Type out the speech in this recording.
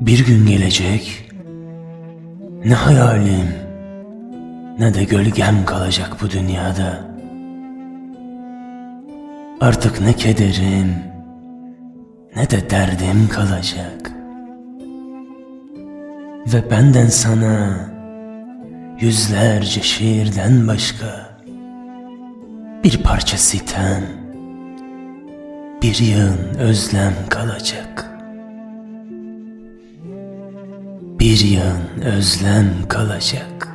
Bir gün gelecek, ne hayalim ne de gölgem kalacak bu dünyada. Artık ne kederim ne de derdim kalacak. Ve benden sana yüzlerce şiirden başka bir parça sitem, bir yığın özlem kalacak. Bir yığın özlem kalacak.